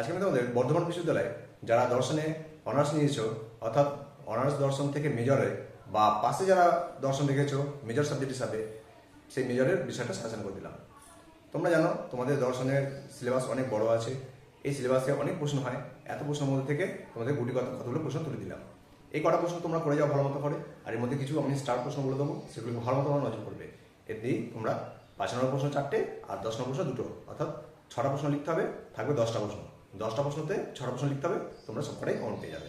আজকে আমি তোমাদের বর্ধমান বিশ্ববিদ্যালয়ে যারা দর্শনে অনার্স নিয়েছো, অর্থাৎ অনার্স দর্শন থেকে মেজরে বা পাশে যারা দর্শন রেখেছো, মেজর সাবজেক্ট হিসাবে সেই মেজরের বিষয়টা সাজেশন করে দিলাম। তোমরা জানো, তোমাদের দর্শনের সিলেবাস অনেক বড় আছে। এই সিলেবাসে অনেক প্রশ্ন হয়। এত প্রশ্নের মধ্যে থেকে তোমাদের গুটি কত কতগুলো প্রশ্ন তুলে দিলাম। এই কটা প্রশ্ন তোমরা করে যাও ভালো মতো করে, আর এর মধ্যে কিছু আমি স্টার প্রশ্ন বলে দেবো, সেগুলো ভালো মতো তোমরা নজর করবে দিয়েই তোমরা পাঁচ নম্বর প্রশ্ন চারটে, আর দশ নম্বর প্রশ্ন দুটো, অর্থাৎ ছটা প্রশ্ন লিখতে হবে, থাকবে দশটা প্রশ্ন। দশটা প্রশ্নতে ছটা প্রশ্ন লিখতে হবে, তোমরা সবকটাই কমন পেয়ে যাবে।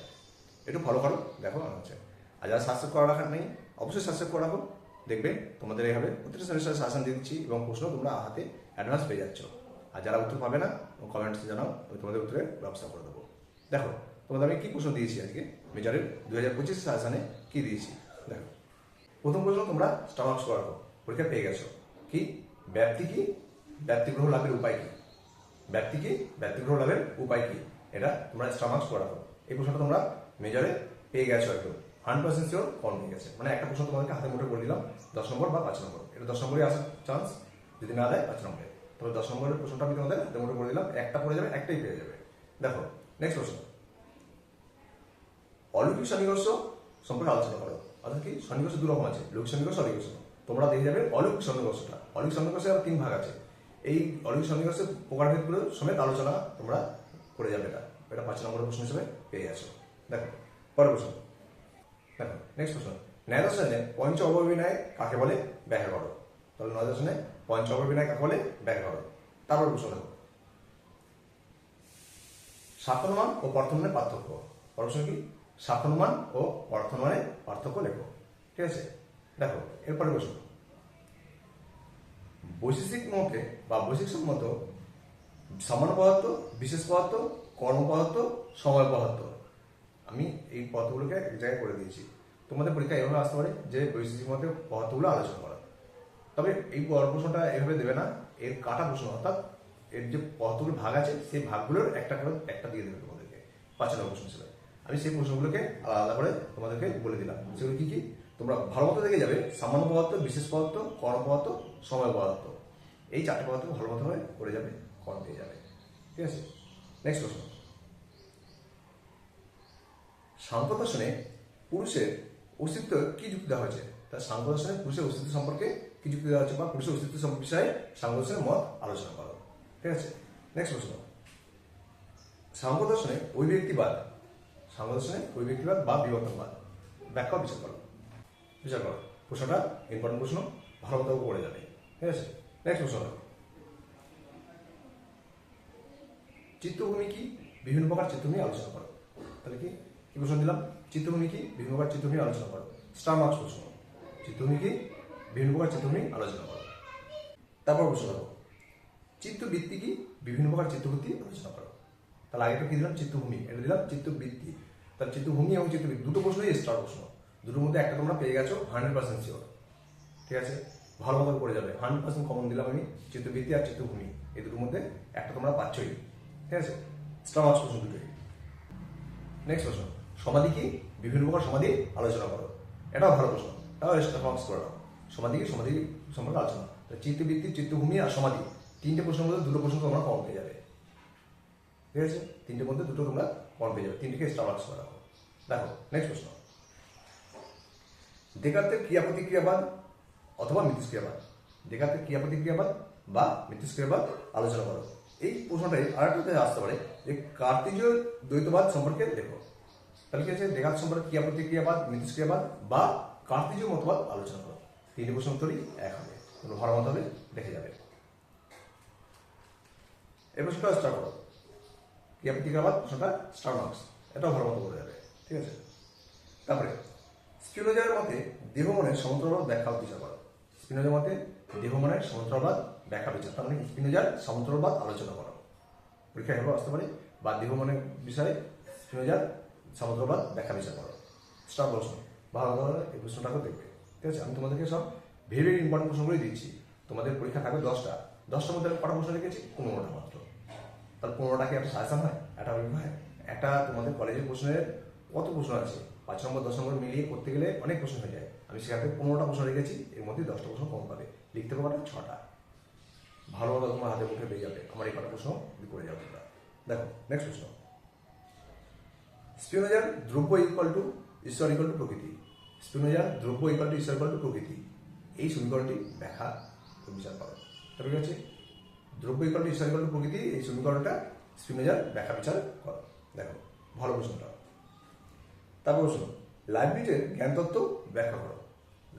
একটু ফলো করো, দেখো আমার হচ্ছে। আর যারা সাবস্ক্রাইব করা রাখার নেই, অবশ্যই সাবস্ক্রাইব করে রাখো। দেখবে তোমাদের এইভাবে প্রত্যেকটা সেমিস্টারে শাসন দিয়ে দিচ্ছি এবং প্রশ্ন তোমরা হাতে অ্যাডভান্স পেয়ে যাচ্ছ। আর যারা উত্তর পাবে না কমেন্টসে জানাও, আমি তোমাদের উত্তরের ব্যবস্থা করে দেবো। দেখো, তোমাদের আমি কি প্রশ্ন দিয়েছি আজকে? মেজরের দু হাজার পঁচিশ শাসনে কী দিয়েছি? দেখো। প্রথম প্রশ্ন তোমরা স্টামাক্স করা, পরীক্ষা পেয়ে গেছো। কি? ব্যাপ্তি কি? ব্যক্তিগ্রহ লাভের উপায় কি? ব্যক্তি কি ব্যক্তিগ্রহ লাভের উপায় কি? এটা তোমরা স্টামাক্স রাখো এই প্রশ্নটা তোমরা মেজরে পেয়ে গেছো একদম। হান্ড্রেড পার্সেন্ট শিওর কম হয়ে গেছে। মানে একটা প্রশ্ন তোমাদেরকে হাতে মুঠে করে দিলাম, দশ নম্বর বা পাঁচ নম্বর। এটা দশ নম্বরে আসার চান্স যদি না দেয় পাঁচ নম্বরে। তবে দশ নম্বরের প্রশ্নটা আমি তোমাদের হাতে মুঠে করে দিলাম, একটা পড়ে যাবে, একটাই পেয়ে যাবে। দেখো নেক্সট প্রশ্ন। অলৌকিক সন্নিকর্ষ সম্পর্কে আলোচনা করো। অর্থাৎ কি? সন্নিকর্ষ দু রকম আছে লোক সন্নিকর্ষ অলৌকিক তোমরা দেখে যাবে অলৌকিক সন্নিকর্ষটা অলৌকিক সন্নিকর্ষে আবার তিন ভাগ আছে। এই অলৌকিক সন্নিকর্ষের প্রকারভেদগুলো সমেত আলোচনা তোমরা করে যাবে এটা। এটা পাঁচ নম্বর প্রশ্ন হিসেবে পেয়ে গেছো। দেখো, পরের প্রশ্ন। দেখো নেক্সট প্রশ্ন। ন্যায় দর্শনে পঞ্চ অববিনয় কাকে বলে? ব্যাখ্যা করো তাহলে নয় পঞ্চ অববিনয় কাকে বলে? ব্যাখ্যা করো তারপর প্রশ্ন দেখো। সাফল্যমান ও বর্তমানের পার্থক্য। প্রশ্ন কি? সাফল্যমান ও বর্তমানের পার্থক্য লেখো। ঠিক আছে? দেখো এরপরে প্রশ্ন। বৈশেষিক মতে বা বৈশিষ্ট্য মতো সামান্য পদার্থ, বিশেষ পদার্থ, কর্ম পদার্থ, সময় পদার্থ। আমি এই পদার্থগুলোকে এক জায়গায় করে দিয়েছি। তোমাদের পরীক্ষা এভাবে আসতে পারে যে বৈশেষিক মতে পদার্থগুলো আলোচনা করা। তবে এই প্রশ্নটা এভাবে দেবে না, এর কাটা প্রশ্ন, অর্থাৎ এর যে কতগুলো ভাগ আছে, সেই ভাগগুলোর একটা করে একটা দিয়ে দেবে তোমাদেরকে, পাঁচ নম্বর প্রশ্ন হিসেবে। আমি সেই প্রশ্নগুলোকে আলাদা করে তোমাদেরকে বলে দিলাম। সেগুলো কি কি? তোমরা ভালো মতো দেখে যাবে, সামান্য পদার্থ, বিশেষ পদার্থ কর্ম পদার্থ সময় পদার্থ। এই চারটে পদার্থ ভালো মতো হয়ে করে যাবে কম পেয়ে যাবে। ঠিক আছে? নেক্সট প্রশ্ন সাংখ্য দর্শনে পুরুষের অস্তিত্ব কি যুক্তি দেওয়া হয়েছে? তার সাংখ্য দর্শনে পুরুষের অস্তিত্ব সম্পর্কে কি যুক্তি দেওয়া হয়েছে বা পুরুষের অস্তিত্ব বিষয়ে সাংখ্য দর্শনের মত আলোচনা করো। ঠিক আছে? নেক্সট প্রশ্ন সাংখ্য দর্শনে ওই ব্যক্তিবাদ সাংখ্য দর্শনে ওই ব্যক্তিবাদ বা বিবর্তনবাদ। ব্যাখ্যা বিচার করো। বিচার করো। প্রশ্নটা ইম্পর্টেন্ট প্রশ্ন, ভালো মতো পড়ে যাবে। ঠিক আছে? নেক্সট প্রশ্ন দেখো। চিত্তভূমি কি? বিভিন্ন প্রকার চিত্তভূমি আলোচনা করো। তাহলে কি? কি প্রশ্ন দিলাম? চিত্রভূমি কি? বিভিন্ন প্রকার চিত্তভূমি আলোচনা করো। স্টার মার্কস প্রশ্ন। চিত্তভূমি কি? বিভিন্ন প্রকার চিত্তভূমি আলোচনা করো। তারপর প্রশ্ন দেখো চিত্রবৃত্তি কি? বিভিন্ন প্রকার চিত্তবৃত্তি আলোচনা করো। তাহলে আগেটা কি দিলাম? চিত্রভূমি এটা দিলাম চিত্রবৃত্তি। তাহলে চিত্রভূমি এবং চিত্তবৃত্তি দুটো প্রশ্নই স্টার প্রশ্ন। দুটোর মধ্যে একটা তোমরা পেয়ে গেছো হান্ড্রেড পার্সেন্ট শিওর ঠিক আছে? ভালো মতো করে যাবে। হান্ড্রেড পার্সেন্ট কমন দিলাম আমি চিত্তবৃত্তি আর চিত্তভূমি এই দুটোর মধ্যে একটা তোমরা পাচ্ছই, ঠিক আছে? স্টার প্রশ্ন দুটোই। নেক্সট প্রশ্ন, সমাধি কি? বিভিন্ন প্রকার সমাধি আলোচনা করো। এটাও ভালো প্রশ্ন। তাও স্টার করে সমাধি কি? সমাধি সম্পর্কে আলোচনা। তো চিত্তবৃত্তি চিত্তভূমি আর সমাধি, তিনটে প্রশ্নের মধ্যে দুটো প্রশ্ন তোমরা কম পেয়ে যাবে। ঠিক আছে? তিনটের মধ্যে দুটো তোমরা কম পেয়ে যাবে। তিনটেকে স্টার মার্কস করে দেখো নেক্সট প্রশ্ন। দেখাতে ক্রিয়া প্রতিক্রিয়াবাদ অথবা মিথস্ক্রিয়াবাদ দেখাতে ক্রিয়া প্রতিক্রিয়াবাদ বা মিথস্ক্রিয়াবাদ আলোচনা করো। এই প্রশ্নটাই আরেকটাতে আসতে পারে যে কার্তিজীয় দ্বৈতবাদ সম্পর্কে দেখো তাহলে কি আছে? দেখাত সম্পর্কে ক্রিয়া প্রতিক্রিয়াবাদ মিথস্ক্রিয়াবাদ বা কার্তিজীয় মতবাদ আলোচনা করো। তিনটে প্রশ্ন উত্তরই এক হবে। তোমরা ভালো মতো হবে দেখে যাবে। এই প্রশ্নটা স্টার্ট করো। ক্রিয়া প্রতিক্রিয়াবাদ প্রশ্নটা স্টার মার্কস এটাও ভালো মতো করে যাবে। ঠিক আছে? তারপরে স্পিনোজার মতে দেহ মনের সমান্তরালবাদ ব্যাখ্যা বিচার করো। স্পিনোজার মতে দেহ মনের সমান্তরালবাদ ব্যাখ্যা বিচার তার মানে স্পিনোজার সমান্তরালবাদ আলোচনা করো। পরীক্ষা এভাবে আসতে পারে, বা দেহ মনের বিষয়ে স্পিনোজার সমান্তরালবাদ ব্যাখ্যা বিচার করো। স্টার প্রশ্ন ভালো ভালো এই প্রশ্নটাকে দেখবে। ঠিক আছে, আমি তোমাদেরকে সব ভেরি ইম্পর্টেন্ট প্রশ্নগুলোই দিচ্ছি। তোমাদের পরীক্ষা থাকবে দশটা। দশটার মধ্যে কটা প্রশ্ন রেখেছি পনেরোটা মাত্র। তার পনেরোটা কি একটা সাজেশন হয়? একটা হয়? একটা তোমাদের কলেজের প্রশ্নের কত প্রশ্ন আছে? পাঁচ নম্বর, দশ নম্বর মিলিয়ে করতে গেলে অনেক প্রশ্ন হয়ে যায়। আমি সেখানে পনেরোটা প্রশ্ন রেখেছি, এর মধ্যে দশটা প্রশ্ন কম পাবে। লিখতে পারবে ছটা। ভালো ভালো তোমার হাতে মুখে পেয়ে যাবে। আমার এই কটা প্রশ্ন করে যাবে তোমরা। দেখো নেক্সট প্রশ্ন। স্পিনোজার দ্রব্য ইকুয়াল টু ঈশ্বর ইকুয়াল টু প্রকৃতি। স্পিনোজার দ্রব্য ইকুয়াল টু ঈশ্বর ইকুয়াল টু প্রকৃতি। এই সমীকরণটি ব্যাখ্যা বিচার করো তারপরে হচ্ছে? দ্রব্য ইকুয়াল টু ঈশ্বর ইকুয়াল টু প্রকৃতি, এই সমীকরণটা স্পিনোজার ব্যাখ্যা বিচার করো। দেখো, ভালো প্রশ্নটা। তারপর প্রশ্ন লাইব্রেরিজের জ্ঞানতত্ত্ব ব্যাখ্যা করো।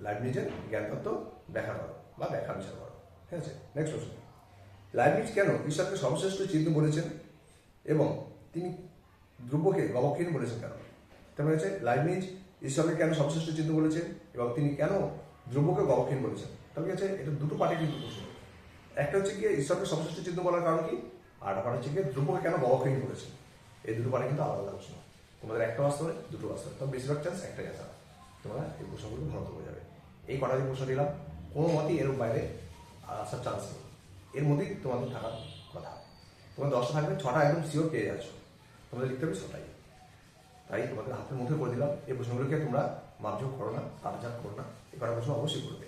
লাইব্রেরিজের জ্ঞানতত্ত্ব ব্যাখ্যা করো বা ব্যাখ্যা বিচার করো। ঠিক আছে? নেক্সট প্রশ্ন লাইব্রেরিজ কেন ঈশ্বরকে সর্বশ্রেষ্ঠ চিহ্ন বলেছেন এবং তিনি দ্রব্যকে গবক্ষীণ বলেছেন কেন? তারপরে হচ্ছে লাইব্রেরিজ ঈশ্বরকে কেন সর্বশ্রেষ্ঠ চিহ্ন বলেছেন এবং তিনি কেন দ্রব্যকে গবক্ষীণ বলেছেন? তাহলে কি আছে এটা দুটো পার্টি কিন্তু প্রশ্ন। একটা হচ্ছে গিয়ে ঈশ্বরকে সর্বশ্রেষ্ঠ চিহ্ন বলার কারণ কি? আর একটা হচ্ছে গিয়ে দ্রব্যকে কেন গবক্ষীণ বলেছেন? এই দুটো পার্টি কিন্তু আলাদা আলাদা প্রশ্ন তোমাদের একটা আসতে হবে, দুটো আসতে হবে। তবে বেশিরভাগ চান্স একটাই আসা তোমরা এই প্রশ্নগুলো ভালো করে যাবে। এই কটা যে প্রশ্ন দিলাম, কোনো মতেই এর বাইরে আসার চান্স নেই। এর মধ্যেই তোমাদের থাকার কথা। তোমার দশটা থাকবে, ছটা একদম শিওর পেয়ে যাচ্ছ। তোমাদের লিখতে হবে ছটাই। তাই তোমাদের হাতের মুঠে করে দিলাম। এই প্রশ্নগুলোকে তোমরা মাপঝোপ করো না তারঝাপ করো না। এই কটা প্রশ্ন অবশ্যই করবে।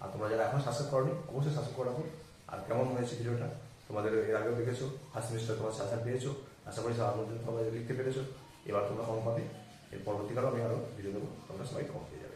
আর তোমরা যারা এখন সাবস্ক্রাইব করনি, অবশ্যই সাবস্ক্রাইব করে রাখো। আর কেমন হয়েছে ভিডিওটা, তোমাদের এর আগেও দেখেছ ফার্স্ট সেমিস্টার তোমার সাবস্ক্রাইব পেয়েছ আশা করি মধ্যে তোমরা লিখতে পেরেছ। এবার তোমরা কম পাবে এর পরবর্তীকালেও আমি আরও ভিডিও দেবো তোমরা সবাই কম পেয়ে যাবে